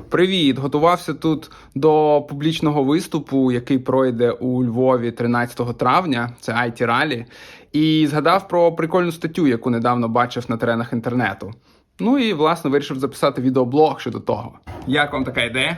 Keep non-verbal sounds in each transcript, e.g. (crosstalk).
Привіт! Готувався тут до публічного виступу, який пройде у Львові 13 травня. Це IT Rally. І згадав про прикольну статтю, яку недавно бачив на теренах інтернету. Ну і власне вирішив записати відеоблог щодо того. Як вам така ідея?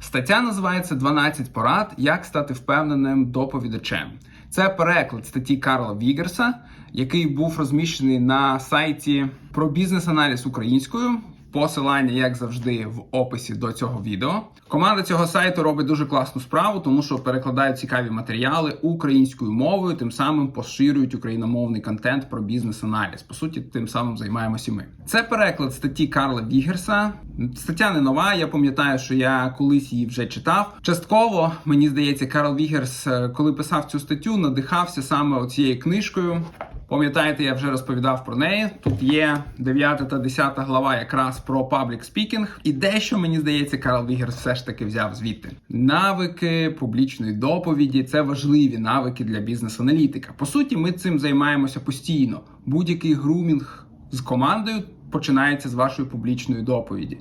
Стаття називається «12 порад, як стати впевненим доповідачем. Це переклад статті Карла Вігерса, який був розміщений на сайті про бізнес-аналіз українською. Посилання, як завжди, в описі до цього відео. Команда цього сайту робить дуже класну справу, тому що перекладають цікаві матеріали українською мовою, тим самим поширюють україномовний контент про бізнес-аналіз. По суті, тим самим займаємося і ми. Це переклад статті Карла Вігерса. Стаття не нова. Я пам'ятаю, що я колись її вже читав. Частково мені здається, Карл Вігерс, е, коли писав цю статтю, надихався саме оцією книжкою. Пам'ятаєте, я вже розповідав про неї. Тут є 9 та 10 глава якраз про паблік спікінг. І дещо мені здається, Карл Вігерс все ж таки взяв звідти. Навики публічної доповіді це важливі навики для бізнес-аналітика. По суті, ми цим займаємося постійно. Будь-який грумінг з командою починається з вашої публічної доповіді.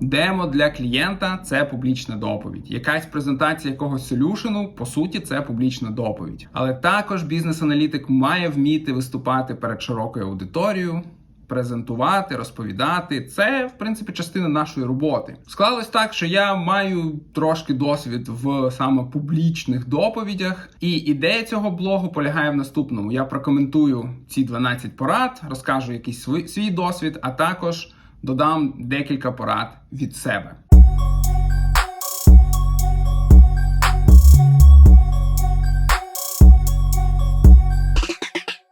Демо для клієнта це публічна доповідь. Якась презентація якогось солюшену, по суті, це публічна доповідь. Але також бізнес-аналітик має вміти виступати перед широкою аудиторією. Презентувати, розповідати це в принципі частина нашої роботи. Склалось так, що я маю трошки досвід в саме публічних доповідях, і ідея цього блогу полягає в наступному: я прокоментую ці 12 порад, розкажу якийсь свій, досвід, а також додам декілька порад від себе.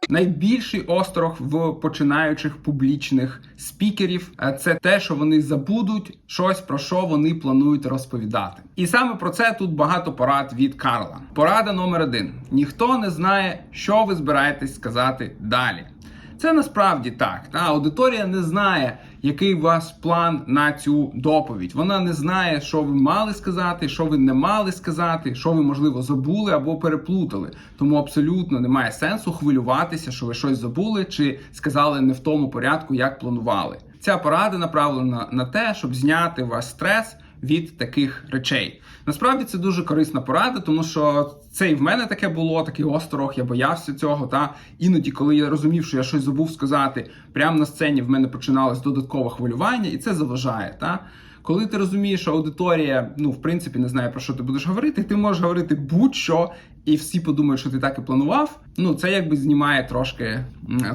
Найбільший острог в починаючих публічних спікерів це те, що вони забудуть щось про що вони планують розповідати. І саме про це тут багато порад від Карла. Порада номер один: ніхто не знає, що ви збираєтесь сказати далі. Це насправді так. Та аудиторія не знає, який у вас план на цю доповідь. Вона не знає, що ви мали сказати, що ви не мали сказати, що ви можливо забули або переплутали. Тому абсолютно немає сенсу хвилюватися, що ви щось забули чи сказали не в тому порядку, як планували. Ця порада направлена на те, щоб зняти вас стрес від таких речей. Насправді це дуже корисна порада, тому що це і в мене таке було, такий острог, я боявся цього. Та іноді, коли я розумів, що я щось забув сказати, прямо на сцені в мене починалось додаткове хвилювання, і це заважає. Та? Коли ти розумієш, що аудиторія, ну, в принципі, не знає, про що ти будеш говорити, ти можеш говорити будь-що, і всі подумають, що ти так і планував. Ну, це якби знімає трошки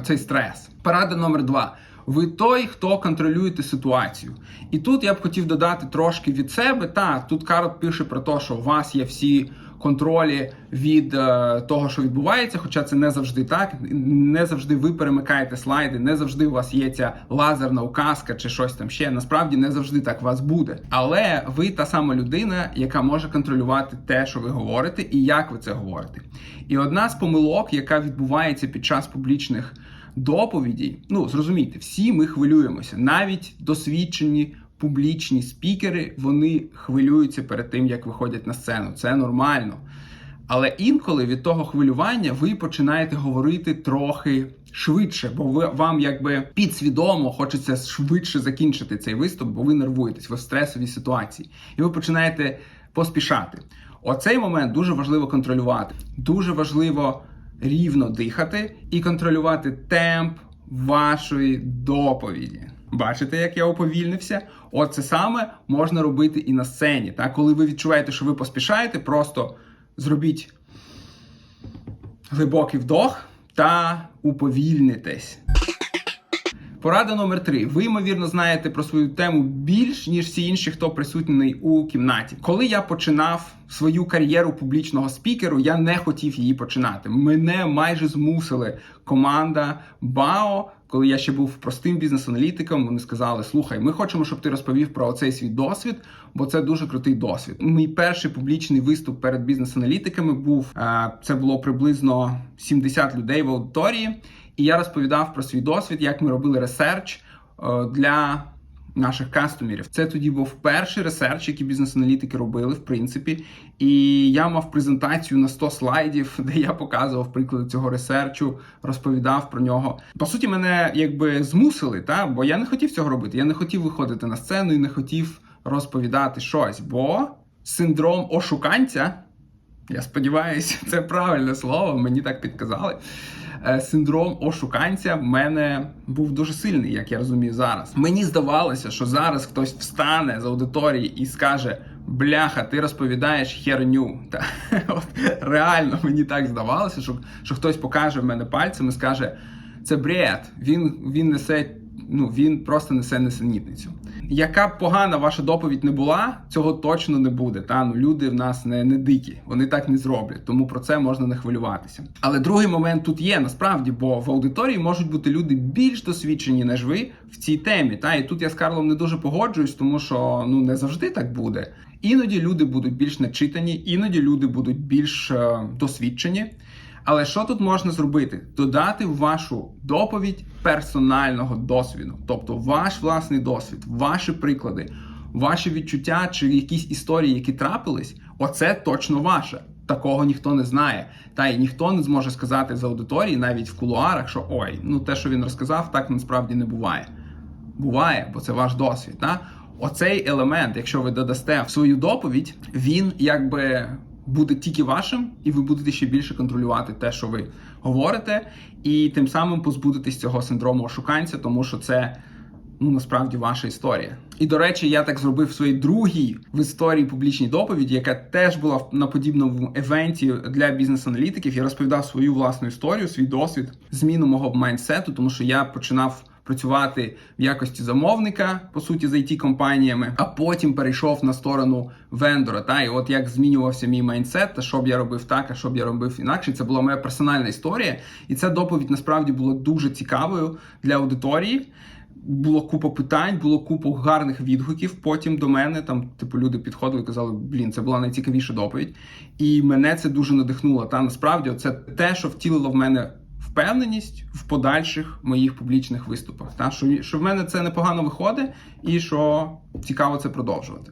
цей стрес. Порада номер два. Ви той, хто контролюєте ситуацію. І тут я б хотів додати трошки від себе. Так, тут Карл пише про те, що у вас є всі контролі від е, того, що відбувається, хоча це не завжди так. Не завжди ви перемикаєте слайди, не завжди у вас є ця лазерна указка чи щось там ще. Насправді не завжди так у вас буде. Але ви та сама людина, яка може контролювати те, що ви говорите, і як ви це говорите. І одна з помилок, яка відбувається під час публічних доповідей, ну зрозумійте, всі ми хвилюємося, навіть досвідчені публічні спікери, вони хвилюються перед тим, як виходять на сцену. Це нормально. Але інколи від того хвилювання ви починаєте говорити трохи швидше, бо ви вам якби підсвідомо хочеться швидше закінчити цей виступ, бо ви нервуєтесь, ви в стресовій ситуації, і ви починаєте поспішати. Оцей момент дуже важливо контролювати. Дуже важливо рівно дихати і контролювати темп вашої доповіді. Бачите, як я уповільнився? Оце саме можна робити і на сцені. Та Коли ви відчуваєте, що ви поспішаєте, просто зробіть глибокий вдох та уповільнитесь. Порада номер три. Ви, ймовірно, знаєте про свою тему більш, ніж всі інші, хто присутній у кімнаті. Коли я починав свою кар'єру публічного спікеру, я не хотів її починати. Мене майже змусили команда БАО. Коли я ще був простим бізнес-аналітиком, вони сказали: Слухай, ми хочемо, щоб ти розповів про цей свій досвід, бо це дуже крутий досвід. Мій перший публічний виступ перед бізнес-аналітиками був е, це було приблизно 70 людей в аудиторії. І я розповідав про свій досвід, як ми робили ресерч е, для наших кастомерів. Це тоді був перший ресерч, який бізнес-аналітики робили, в принципі. І я мав презентацію на 100 слайдів, (laughs) де я показував приклади цього ресерчу, розповідав про нього. По суті, мене якби змусили, та бо я не хотів цього робити. Я не хотів виходити на сцену і не хотів розповідати щось, бо синдром ошуканця. Я сподіваюся, (laughs) це правильне слово, мені так підказали. Е, Синдром ошуканця в мене був дуже сильний, як я розумію зараз. Мені здавалося, що зараз хтось встане з аудиторії і скаже: Бляха, ти розповідаєш херню. Та (laughs) от реально мені так здавалося, що, що хтось покаже в мене пальцем і скаже: це бред. Він він несе, ну він просто несе несенітницю. Яка б погана ваша доповідь не була, цього точно не буде. Та ну люди в нас не, не дикі, вони так не зроблять, тому про це можна не хвилюватися. Але другий момент тут є насправді, бо в аудиторії можуть бути люди більш досвідчені, ніж ви в цій темі. Та і тут я з Карлом не дуже погоджуюсь, тому що ну не завжди так буде. Іноді люди будуть більш начитані, іноді люди будуть більш е, досвідчені. Але що тут можна зробити? Додати вашу доповідь персонального досвіду, тобто ваш власний досвід, ваші приклади, ваші відчуття чи якісь історії, які трапились, оце точно ваше. Такого ніхто не знає. Та й ніхто не зможе сказати з аудиторії, навіть в кулуарах, що ой, ну те, що він розказав, так насправді не буває. Буває, бо це ваш досвід. Та? Оцей елемент, якщо ви додасте в свою доповідь, він якби буде тільки вашим, і ви будете ще більше контролювати те, що ви говорите, і тим самим позбудетесь цього синдрому ошуканця, тому що це ну насправді ваша історія. І до речі, я так зробив в своїй другій в історії публічній доповіді, яка теж була на подібному евенті для бізнес-аналітиків. Я розповідав свою власну історію, свій досвід, зміну мого майндсету, тому що я починав. Працювати в якості замовника, по суті, з it компаніями, а потім перейшов на сторону вендора. Та і от як змінювався мій майндсет, та що б я робив так, а що б я робив інакше. Це була моя персональна історія, і ця доповідь насправді була дуже цікавою для аудиторії. Було купа питань, було купа гарних відгуків. Потім до мене там, типу, люди підходили і казали, блін, це була найцікавіша доповідь. І мене це дуже надихнуло. Та насправді це те, що втілило в мене впевненість в подальших моїх публічних виступах. Та що, що в мене це непогано виходить, і що цікаво це продовжувати.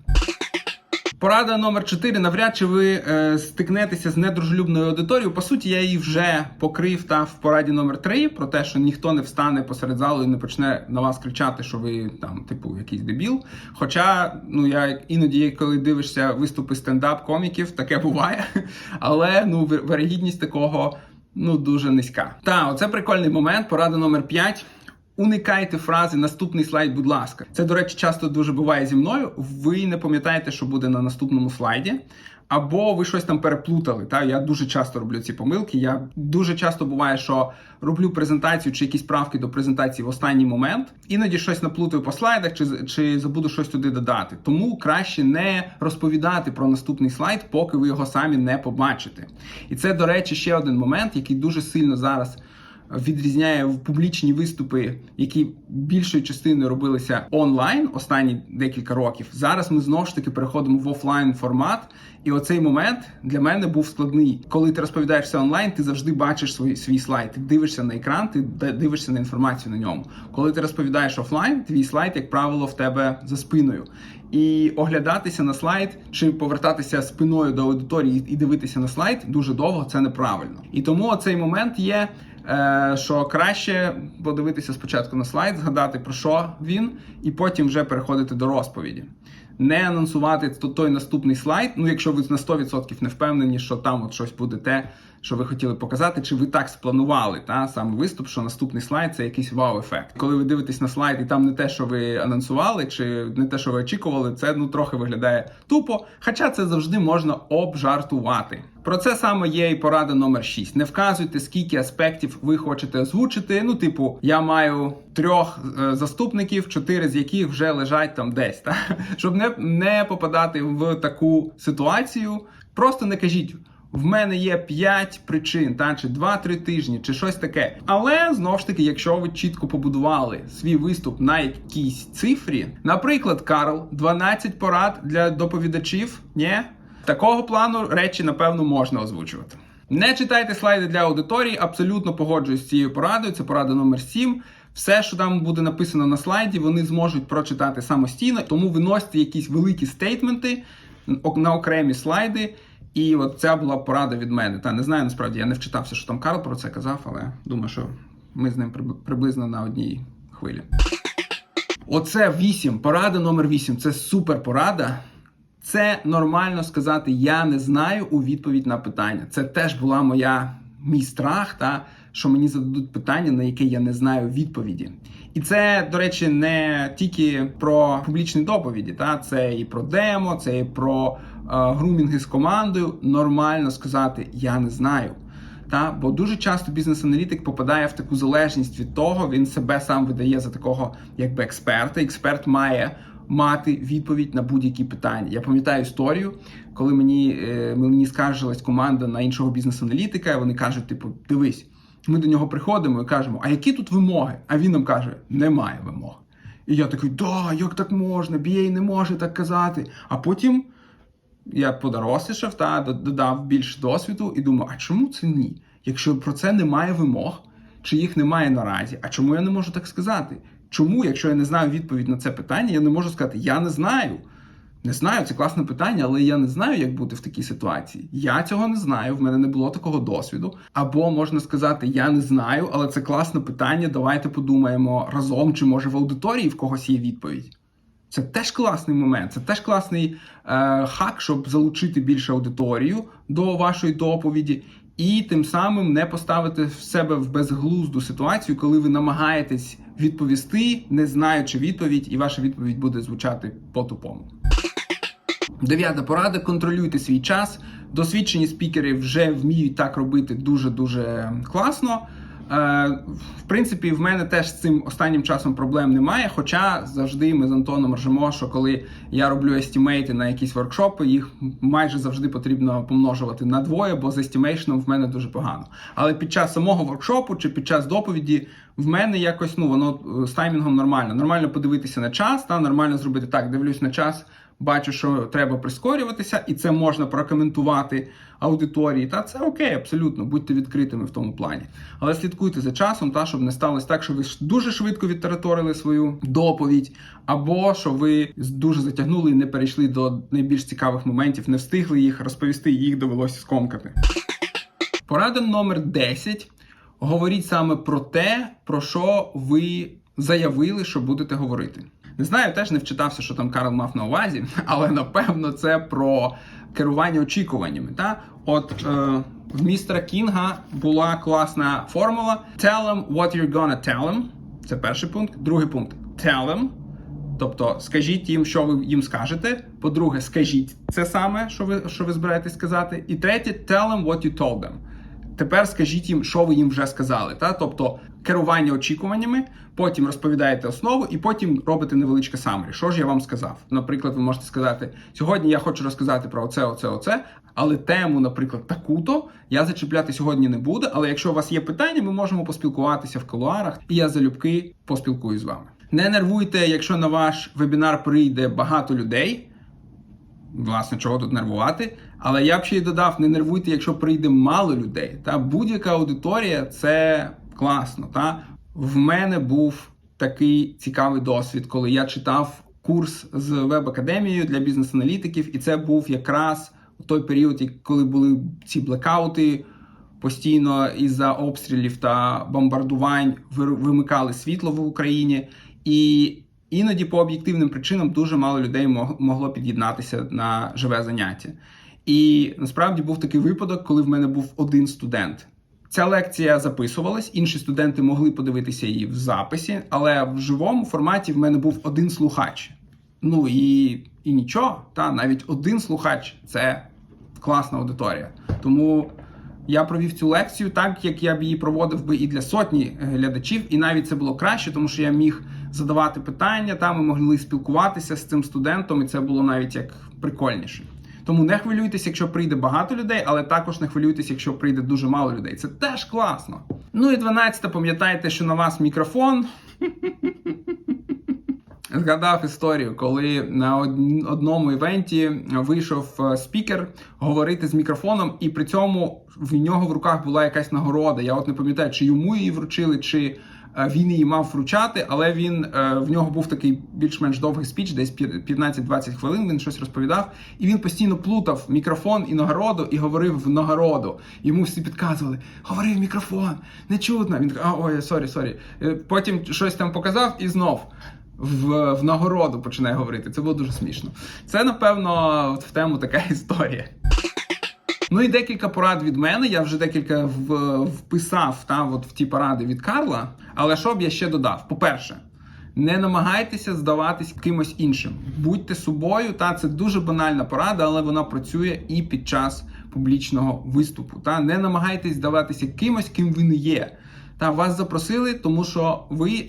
Порада номер 4. Навряд чи ви е, стикнетеся з недружелюбною аудиторією. По суті, я її вже покрив та в пораді номер 3 про те, що ніхто не встане посеред залу і не почне на вас кричати, що ви там, типу, якийсь дебіл. Хоча, ну я іноді, коли дивишся виступи стендап-коміків, таке буває. (laughs) Але ну вирогідність такого ну дуже низька. Та, оце прикольний момент. Порада номер 5. Уникайте фрази наступний слайд, будь ласка. Це, до речі, часто дуже буває зі мною. Ви не пам'ятаєте, що буде на наступному слайді. Або ви щось там переплутали. Та я дуже часто роблю ці помилки. Я дуже часто буває, що роблю презентацію чи якісь правки до презентації в останній момент. Іноді щось наплутаю по слайдах, чи чи забуду щось туди додати. Тому краще не розповідати про наступний слайд, поки ви його самі не побачите. І це, до речі, ще один момент, який дуже сильно зараз відрізняє в публічні виступи, які більшою частиною робилися онлайн останні декілька років. Зараз ми знову ж таки переходимо в офлайн формат. І оцей момент для мене був складний. Коли ти розповідаєшся онлайн, ти завжди бачиш свій свій слайд. Ти дивишся на екран, ти дивишся на інформацію на ньому. Коли ти розповідаєш офлайн, твій слайд, як правило, в тебе за спиною. І оглядатися на слайд чи повертатися спиною до аудиторії і дивитися на слайд дуже довго це неправильно. І тому цей момент є. Е, що краще подивитися спочатку на слайд, згадати про що він, і потім вже переходити до розповіді. Не анонсувати той наступний слайд. Ну, якщо ви на 100% не впевнені, що там от щось буде те, що ви хотіли показати, чи ви так спланували та саме виступ, що наступний слайд це якийсь вау-ефект. Коли ви дивитесь на слайд, і там не те, що ви анонсували, чи не те, що ви очікували, це ну трохи виглядає тупо. Хоча це завжди можна обжартувати. Про це саме є і порада номер 6. Не вказуйте, скільки аспектів ви хочете озвучити. Ну, типу, я маю трьох е, заступників, чотири з яких вже лежать там десь. Та? (laughs) Щоб не, не попадати в таку ситуацію, просто не кажіть. В мене є 5 причин, та чи 2-3 тижні, чи щось таке. Але знову ж таки, якщо ви чітко побудували свій виступ на якійсь цифрі, наприклад, Карл, 12 порад для доповідачів, ні, такого плану речі, напевно, можна озвучувати. Не читайте слайди для аудиторії, абсолютно погоджуюсь з цією порадою. Це порада номер 7. Все, що там буде написано на слайді, вони зможуть прочитати самостійно, тому виносьте якісь великі стейтменти на окремі слайди. І от ця була порада від мене. Та не знаю, насправді я не вчитався, що там Карл про це казав, але думаю, що ми з ним приблизно на одній хвилі. Оце 8, порада номер 8 це супер порада. Це нормально сказати Я не знаю у відповідь на питання. Це теж була моя мій страх, та що мені зададуть питання, на яке я не знаю відповіді. І це, до речі, не тільки про публічні доповіді, та це і про демо, це і про грумінги з командою. Нормально сказати Я не знаю. Та бо дуже часто бізнес-аналітик попадає в таку залежність від того, він себе сам видає за такого, якби експерта. Експерт має мати відповідь на будь-які питання. Я пам'ятаю історію, коли мені е, мені скаржилась команда на іншого бізнес-аналітика. і Вони кажуть: типу, дивись, ми до нього приходимо і кажемо, а які тут вимоги? А він нам каже: немає вимог. І я такий, да, як так можна? BA не може так казати. А потім я подорослішав та додав більше досвіду і думаю, а чому це ні? Якщо про це немає вимог, чи їх немає наразі, а чому я не можу так сказати? Чому, якщо я не знаю відповідь на це питання, я не можу сказати, я не знаю. Не знаю, це класне питання, але я не знаю, як бути в такій ситуації. Я цього не знаю, в мене не було такого досвіду. Або можна сказати, я не знаю, але це класне питання. Давайте подумаємо разом, чи може в аудиторії в когось є відповідь. Це теж класний момент, це теж класний е, хак, щоб залучити більше аудиторію до вашої доповіді, і тим самим не поставити в себе в безглузду ситуацію, коли ви намагаєтесь відповісти, не знаючи відповідь, і ваша відповідь буде звучати по-тупому. Дев'ята порада: контролюйте свій час. Досвідчені спікери вже вміють так робити дуже дуже класно. Е, в принципі, в мене теж з цим останнім часом проблем немає. Хоча завжди ми з Антоном ржемо, що коли я роблю естімейти на якісь воркшопи, їх майже завжди потрібно помножувати на двоє, бо з естімейшном в мене дуже погано. Але під час самого воркшопу чи під час доповіді в мене якось ну воно е, з таймінгом нормально. Нормально подивитися на час, та нормально зробити так. Дивлюсь на час. Бачу, що треба прискорюватися, і це можна прокоментувати аудиторії. Та це окей, абсолютно, будьте відкритими в тому плані. Але слідкуйте за часом, та щоб не сталося так, що ви дуже швидко відтериторили свою доповідь, або що ви дуже затягнули і не перейшли до найбільш цікавих моментів, не встигли їх розповісти, їх довелося скомкати. Порада номер 10. Говоріть саме про те, про що ви заявили, що будете говорити. Не знаю, теж не вчитався, що там Карл мав на увазі, (laughs) але напевно це про керування очікуваннями. Та? От е, в містера Кінга була класна формула: Tell them what you're gonna tell them. Це перший пункт. Другий пункт tell them. Тобто скажіть їм, що ви їм скажете. По-друге, скажіть це саме, що ви що ви збираєтесь сказати. І третє, tell them what you told them. Тепер скажіть їм, що ви їм вже сказали. Та? Тобто керування очікуваннями, потім розповідаєте основу і потім робите невеличке самрі. Що ж я вам сказав? Наприклад, ви можете сказати, сьогодні я хочу розказати про оце, оце, оце, але тему, наприклад, таку-то я зачепляти сьогодні не буду. Але якщо у вас є питання, ми можемо поспілкуватися в кулуарах, і я залюбки поспілкуюсь з вами. Не нервуйте, якщо на ваш вебінар прийде багато людей. Власне, чого тут нервувати. Але я б ще й додав: не нервуйте, якщо прийде мало людей. Та будь-яка аудиторія це класно. Та в мене був такий цікавий досвід, коли я читав курс з веб-академією для бізнес-аналітиків, і це був якраз той період, коли були ці блекаути. Постійно із-за обстрілів та бомбардувань вимикали світло в Україні, і іноді по об'єктивним причинам дуже мало людей могло під'єднатися на живе заняття. І насправді був такий випадок, коли в мене був один студент. Ця лекція записувалась, інші студенти могли подивитися її в записі, але в живому форматі в мене був один слухач. Ну і і нічого, та навіть один слухач це класна аудиторія. Тому я провів цю лекцію так, як я б її проводив би і для сотні глядачів, і навіть це було краще, тому що я міг задавати питання, та ми могли спілкуватися з цим студентом, і це було навіть як прикольніше. Тому не хвилюйтесь, якщо прийде багато людей, але також не хвилюйтесь, якщо прийде дуже мало людей. Це теж класно. Ну і 12, пам'ятайте, що на вас мікрофон. (laughs) Згадав історію, коли на одному івенті вийшов е, спікер говорити з мікрофоном, і при цьому в нього в руках була якась нагорода. Я от не пам'ятаю, чи йому її вручили, чи Е, він її мав вручати, але він е, в нього був такий більш-менш довгий спіч, десь 15-20 хвилин. Він щось розповідав, і він постійно плутав мікрофон і нагороду і говорив в нагороду. Йому всі підказували: говори в мікрофон, не чутно. Він а ой, сорі, сорі. Потім щось там показав і знов. в, в нагороду починає говорити. Це було дуже смішно. Це, напевно, от в тему така (laughs) історія. Ну і декілька порад від мене. Я вже декілька в, вписав та, от в ті поради від Карла. Але що б я ще додав? По-перше, не намагайтеся здаватись кимось іншим. Будьте собою, та це дуже банальна порада, але вона працює і під час публічного виступу. Та не намагайтесь здаватися кимось, ким ви не є. Та вас запросили, тому що ви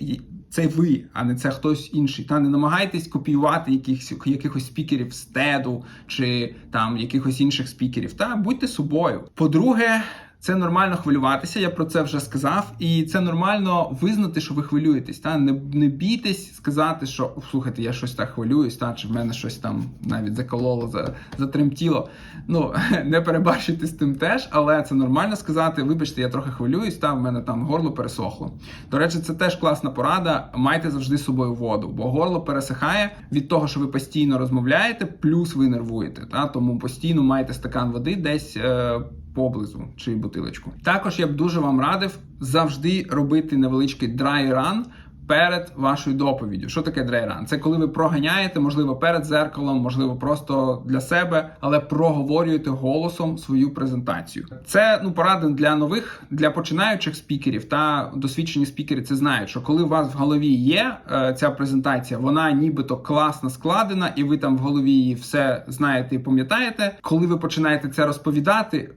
це ви, а не це хтось інший. Та не намагайтесь копіювати якихось, якихось спікерів з теду чи там якихось інших спікерів. Та будьте собою. По-друге, це нормально хвилюватися, я про це вже сказав, і це нормально визнати, що ви хвилюєтесь. Та не, не бійтесь сказати, що слухайте, я щось так хвилююсь, та чи в мене щось там навіть закололо, за, затремтіло. Ну (laughs) не перебачити з тим теж, але це нормально сказати. Вибачте, я трохи хвилююсь, та в мене там горло пересохло. До речі, це теж класна порада. Майте завжди з собою воду, бо горло пересихає від того, що ви постійно розмовляєте, плюс ви нервуєте. Та тому постійно маєте стакан води десь. Е, Поблизу чи бутилочку. Також я б дуже вам радив завжди робити невеличкий dry run перед вашою доповіддю. Що таке dry run? Це коли ви проганяєте, можливо, перед зеркалом, можливо, просто для себе, але проговорюєте голосом свою презентацію. Це ну порада для нових, для починаючих спікерів та досвідчені спікери. Це знають, що коли у вас в голові є е, ця презентація, вона нібито класно складена, і ви там в голові її все знаєте і пам'ятаєте. Коли ви починаєте це розповідати.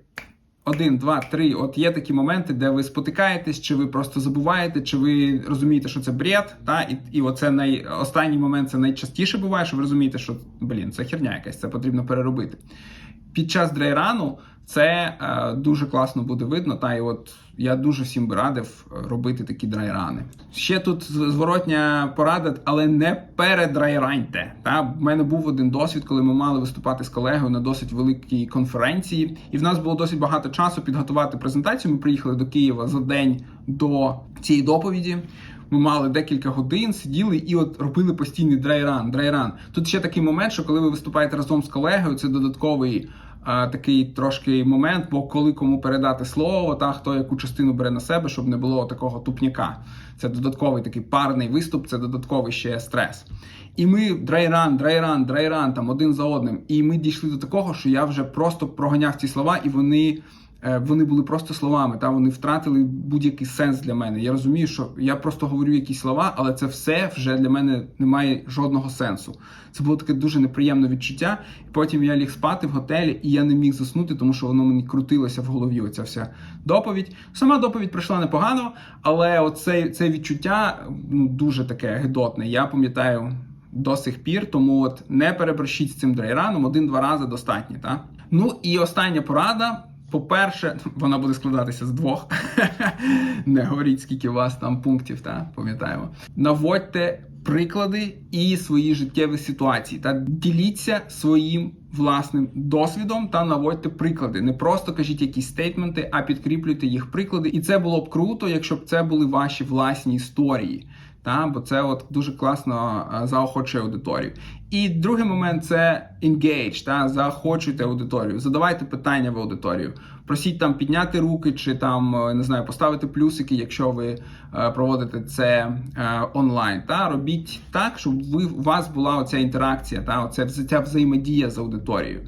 Один, два, три. От є такі моменти, де ви спотикаєтесь, чи ви просто забуваєте, чи ви розумієте, що це бред. Та і і оце най останній момент це найчастіше буває, що ви розумієте, що блін, це херня якась, це потрібно переробити. Під час дрейрану це е, дуже класно буде видно. Та і от я дуже всім би радив робити такі драйрани. Ще тут зворотня порада, але не передрайраньте. Та в мене був один досвід, коли ми мали виступати з колегою на досить великій конференції, і в нас було досить багато часу підготувати презентацію. Ми приїхали до Києва за день до цієї доповіді. Ми мали декілька годин, сиділи і от робили постійний драйран. драйран. Тут ще такий момент, що коли ви виступаєте разом з колегою, це додатковий а, такий трошки момент, бо коли кому передати слово, та хто яку частину бере на себе, щоб не було такого тупняка. Це додатковий такий парний виступ, це додатковий ще стрес. І ми драйран, драйран, драйран там один за одним. І ми дійшли до такого, що я вже просто проганяв ці слова, і вони. Е, вони були просто словами, та вони втратили будь-який сенс для мене. Я розумію, що я просто говорю якісь слова, але це все вже для мене не має жодного сенсу. Це було таке дуже неприємне відчуття. Потім я ліг спати в готелі, і я не міг заснути, тому що воно мені крутилося в голові. Оця вся доповідь. Сама доповідь пройшла непогано, але оце це відчуття ну дуже таке гидотне. Я пам'ятаю до сих пір, тому от не переборщіть з цим драйраном один-два рази достатньо. Та? Ну і остання порада. По-перше, вона буде складатися з двох. (laughs) Не говоріть, скільки у вас там пунктів, та пам'ятаємо. Наводьте приклади і свої життєві ситуації та діліться своїм власним досвідом та наводьте приклади. Не просто кажіть якісь стейтменти, а підкріплюйте їх приклади. І це було б круто, якщо б це були ваші власні історії. Та, бо це от дуже класно заохочує аудиторію. І другий момент це engage, та заохочуйте аудиторію. Задавайте питання в аудиторію. Просіть там підняти руки, чи там не знаю, поставити плюсики, якщо ви е, проводите це е, онлайн. Та робіть так, щоб ви у вас була оця інтеракція, та оця ця взаємодія з аудиторією.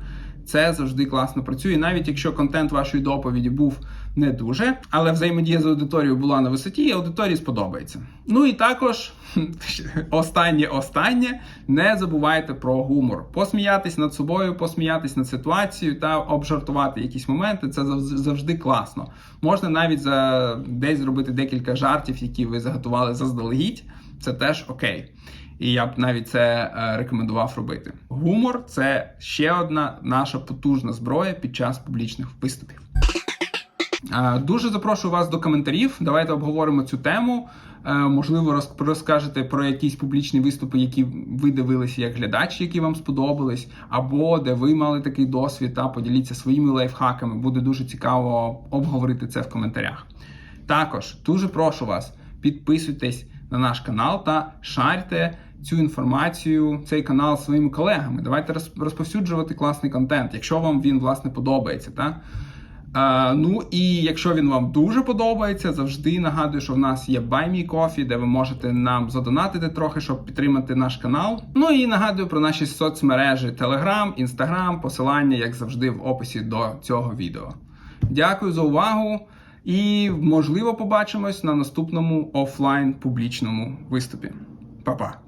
Це завжди класно працює, навіть якщо контент вашої доповіді був не дуже, але взаємодія з аудиторією була на висоті, і аудиторії сподобається. Ну і також (laughs) останнє, останнє не забувайте про гумор. Посміятись над собою, посміятись над ситуацією та обжартувати якісь моменти. Це завжди класно. Можна навіть за десь зробити декілька жартів, які ви заготували заздалегідь. Це теж окей. І я б навіть це е, рекомендував робити. Гумор це ще одна наша потужна зброя під час публічних виступів. Е, дуже запрошую вас до коментарів. Давайте обговоримо цю тему. Е, можливо, розкажете про якісь публічні виступи, які ви дивилися як глядачі, які вам сподобались, або де ви мали такий досвід, та поділіться своїми лайфхаками. Буде дуже цікаво обговорити це в коментарях. Також дуже прошу вас, підписуйтесь на наш канал та шарте цю інформацію, цей канал своїми колегами. Давайте розповсюджувати класний контент, якщо вам він власне подобається. Та? Е, ну і якщо він вам дуже подобається, завжди нагадую, що в нас є Buy Me де ви можете нам задонатити трохи, щоб підтримати наш канал. Ну і нагадую про наші соцмережі Telegram, Instagram, посилання, як завжди, в описі до цього відео. Дякую за увагу і можливо побачимось на наступному офлайн публічному виступі. Па-па!